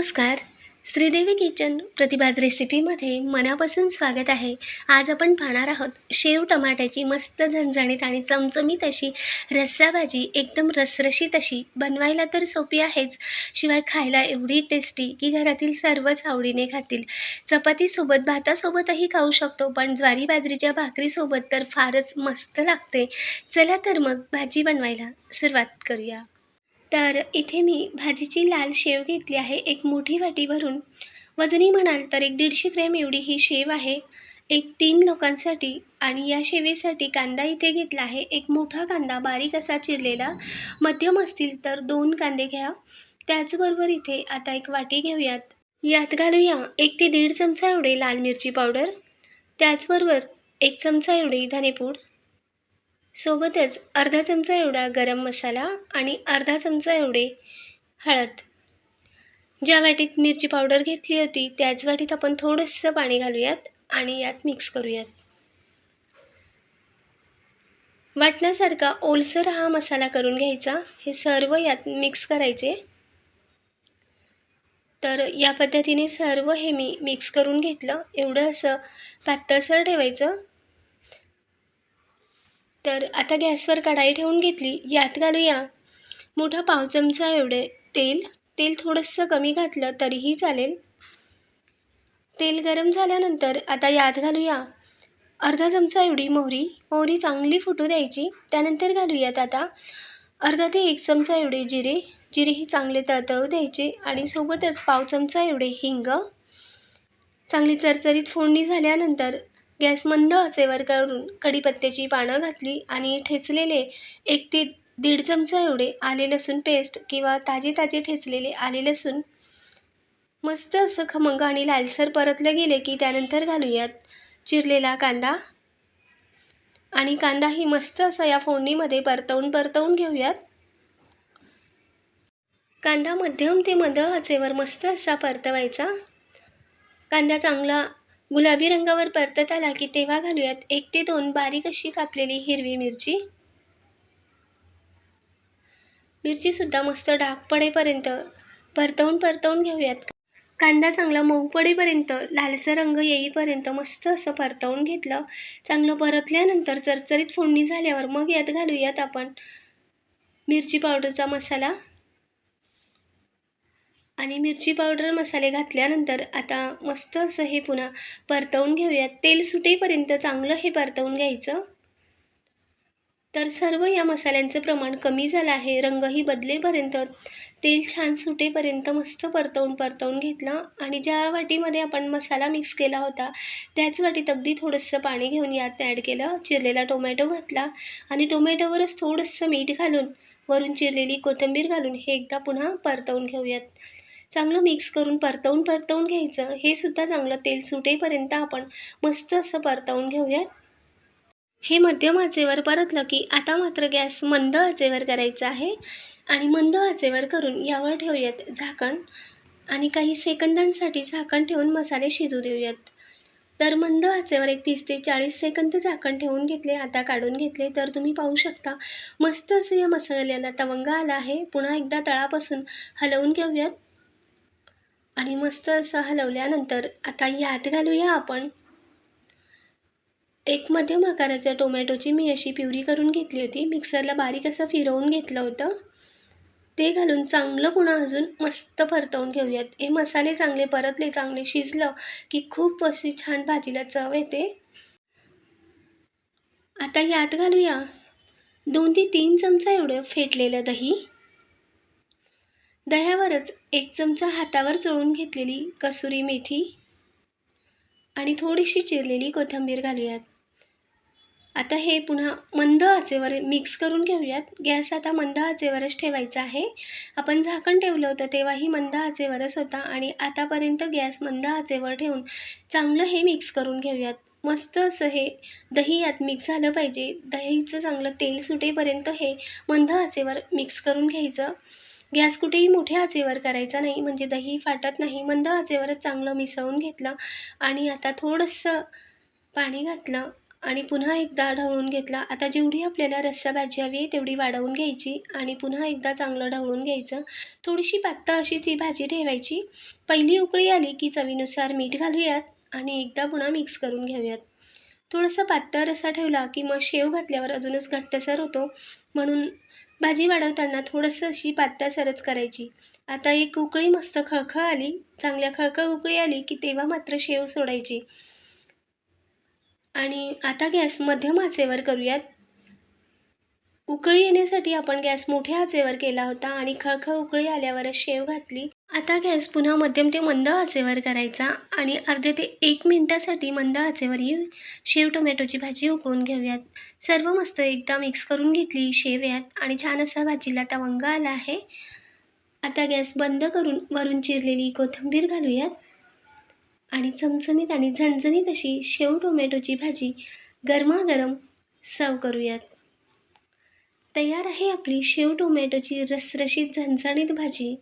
नमस्कार. श्रीदेवी किचन प्रतिभाज रेसिपीमध्ये मनापासून स्वागत आहे. आज आपण पाहणार आहोत शेव टमाट्याची मस्त झणझणीत आणि चमचमीत अशी रस्सा भाजी एकदम रसरशीत अशी. बनवायला तर सोपी आहेच शिवाय खायला एवढी टेस्टी की घरातील सर्वच आवडीने खातील. चपातीसोबत भातासोबतही खाऊ शकतो पण ज्वारी बाजरीच्या भाकरीसोबत तर फारच मस्त लागते. चला तर मग भाजी बनवायला सुरुवात करूया. तर इथे मी भाजीची लाल शेव घेतली आहे. एक मोठी वाटी भरून. वजनी म्हणाल तर एक दीडशे ग्रॅम एवढी ही शेव आहे. एक तीन लोकांसाठी आणि या शेवेसाठी कांदा इथे घेतला आहे. एक मोठा कांदा बारीक असा चिरलेला. मध्यम असतील तर दोन कांदे घ्या. त्याचबरोबर इथे आता एक वाटी घेऊयात. यात घालूया एक ते दीड चमचा एवढे लाल मिरची पावडर. त्याचबरोबर एक चमचा एवढी धनेपूड. सोबतच अर्धा चमचा एवढा गरम मसाला आणि अर्धा चमचा एवढे हळद. ज्या वाटीत मिरची पावडर घेतली होती त्याच वाटीत आपण थोडंसं पाणी घालूयात आणि यात मिक्स करूयात. वाटण्यासारखा ओलसर हा मसाला करून घ्यायचा. हे सर्व यात मिक्स करायचे. तर या पद्धतीने सर्व हे मी मिक्स करून घेतलं. एवढं असं पातळसर ठेवायचं. तर आता गॅसवर कढाई ठेवून घेतली. यात घालूया. मोठा पाव चमचा एवढे. तेल तेल थोडंसं कमी घातलं तरीही चालेल. तेल गरम झाल्यानंतर आता यात घालूया. अर्धा चमचा एवढी मोहरी. मोहरी चांगली फुटू द्यायची. त्यानंतर घालूयात आता अर्धा ते एक चमचा एवढे जिरे. जिरेही चांगले तळतळू द्यायचे आणि सोबतच पाव चमचा एवढे हिंग. चांगली चरचरीत फोडणी झाल्यानंतर गॅस मंद आचेवर करून कढीपत्त्याची पानं घातली आणि ठेचलेले एक ते दीड चमचा एवढे आले लसूण पेस्ट किंवा ताजे ताजे ठेचलेले आले लसूण. मस्त असं खमंग आणि लालसर परतलं गेले की त्यानंतर घालूयात चिरलेला कांदा. आणि कांदाही मस्त असा या फोडणीमध्ये परतवून परतवून घेऊयात. कांदा मध्यम ते मध आचेवर मस्त असा परतवायचा. कांदा चांगला गुलाबी रंगावर परतत आला की तेव्हा घालूयात एक ते दोन बारीक अशी कापलेली हिरवी मिरची. मिरचीसुद्धा मस्त डाग पडेपर्यंत परतवून परतवून घेऊयात. कांदा चांगला मऊ पडेपर्यंत लालसर रंग येईपर्यंत मस्त असं परतवून घेतलं. चांगलं परतल्यानंतर चरचरीत फोडणी झाल्यावर मग यात घालूयात आपण मिरची पावडरचा मसाला. आणि मिरची पावडर मसाले घातल्यानंतर आता मस्त असं हे पुन्हा परतवून घेऊयात. तेल सुटेपर्यंत चांगलं हे परतवून घ्यायचं. तर सर्व या मसाल्यांचं प्रमाण कमी झालं आहे. रंगही बदलेपर्यंत तेल छान सुटेपर्यंत मस्त परतवून परतवून घेतलं. आणि ज्या वाटीमध्ये आपण मसाला मिक्स केला होता त्याच वाटीत अगदी थोडंसं पाणी घेऊन यात ॲड केलं. चिरलेला टोमॅटो घातला. आणि टोमॅटोवरच थोडंसं मीठ घालून वरून चिरलेली कोथिंबीर घालून हे एकदा पुन्हा परतवून घेऊयात. चांगलं मिक्स करून परतवून परतवून घ्यायचं. हे सुद्धा चांगलं तेल सुटेपर्यंत आपण मस्त असं परतवून घेऊयात. हे मध्यम आचेवर परतलं की आता मात्र गॅस मंद आचेवर करायचा आहे आणि मंद आचेवर करून यावर ठेवूयात झाकण आणि काही सेकंदांसाठी झाकण ठेवून मसाले शिजू देऊयात. तर मंद आचेवर एक तीस ते चाळीस सेकंद झाकण ठेवून घेतले आता काढून घेतले तर तुम्ही पाहू शकता मस्त असं या मसाल्याला तवंगा आला आहे. पुन्हा एकदा तळापासून हलवून घेऊयात. आणि मस्त असं हलवल्यानंतर आता यात घालूया आपण. एक मध्यम आकाराच्या टोमॅटोची मी अशी प्युरी करून घेतली होती. मिक्सरला बारीक असं फिरवून घेतलं होतं. ते घालून चांगलं पुन्हा अजून मस्त परतवून घेऊयात. हे मसाले चांगले परतले चांगले शिजलं की खूप अशी छान भाजीला चव येते. आता यात घालूया दोन ते तीन चमचा एवढं फेटलेलं दही. दह्यावरच एक चमचा हातावर चोळून घेतलेली कसुरी मेथी आणि थोडीशी चिरलेली कोथिंबीर घालूयात. आता हे पुन्हा मंद आचेवर मिक्स करून घेऊयात. गॅस आता मंद आचेवरच ठेवायचा आहे. आपण झाकण ठेवलं होतं तेव्हाही मंद आचेवरच होता आणि आतापर्यंत गॅस मंद आचेवर ठेवून चांगलं हे मिक्स करून घेऊयात. मस्त असं हे दही यात मिक्स झालं पाहिजे. दहीचं चांगलं तेल सुटेपर्यंत हे मंद आचेवर मिक्स करून घ्यायचं. गॅस कुठेही मोठ्या आचेवर करायचा नाही म्हणजे दही फाटत नाही मंद आचेवरच चांगलं मिसळून घेतलं आणि आता थोडंसं पाणी घातलं आणि पुन्हा एकदा ढवळून घेतला. आता जेवढी आपल्याला रस्सा भाजी हवी आहे तेवढी वाढवून घ्यायची आणि पुन्हा एकदा चांगलं ढवळून घ्यायचं. थोडीशी पातळ अशीच ही भाजी ठेवायची. पहिली उकळी आली की चवीनुसार मीठ घालूयात आणि एकदा पुन्हा मिक्स करून घेऊयात. थोडंसं पातळ रस्सा ठेवला की मग शेव घातल्यावर अजूनच घट्टसर होतो. म्हणून भाजी वाढवताना थोडंसं अशी पातळसरच करायची. आता एक उकळी मस्त खळखळ आली. चांगल्या खळखळ उकळी आली की तेव्हा मात्र शेव सोडायची. आणि आता गॅस मध्यम आचेवर करूयात. उकळी येण्यासाठी आपण गॅस मोठ्या आचेवर केला होता आणि खळखळ उकळी आल्यावरच शेव घातली. आता गॅस पुन्हा मध्यम ते मंद आचेवर करायचा आणि अर्धे ते एक मिनटासाठी मंद आचेवर येऊ. शेव टोमॅटोची भाजी उकळून घेऊयात. सर्व मस्त एकदा मिक्स करून घेतली शेव यात आणि छान असा भाजीला तवंग आला आहे. आता गॅस बंद करून वरून चिरलेली कोथिंबीर घालूयात. आणि चमचमीत आणि झणझणीत अशी शेव टोमॅटोची भाजी गरमागरम सर्व करूयात. तयार आहे आपली शेव टोमॅटोची रसरशीत झणझणीत भाजी.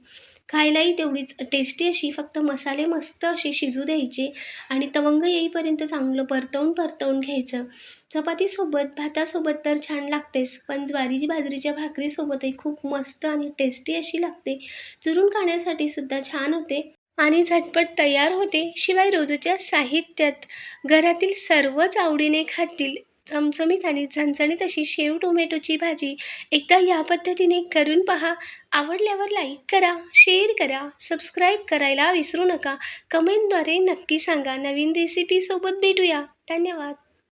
खायलाही तेवढीच टेस्टी अशी फक्त मसाले मस्त असे शिजू द्यायचे आणि तवंग येईपर्यंत चांगलं परतवून परतवून घ्यायचं. चपातीसोबत भातासोबत तर छान लागतेच पण ज्वारीची बाजरीच्या भाकरीसोबतही खूप मस्त आणि टेस्टी अशी लागते. चुरून खाण्यासाठी सुद्धा छान होते आणि झटपट तयार होते. शिवाय रोजच्या साहित्यात घरातील सर्वच आवडीने खातील चमचमीत आणि झणझणीत अशी शेव टोमॅटोची भाजी एकदा या पद्धतीने करून पहा. आवडल्यावर लाईक करा शेअर करा सबस्क्राईब करायला विसरू नका. कमेंटद्वारे नक्की सांगा. नवीन रेसिपीसोबत भेटूया. धन्यवाद.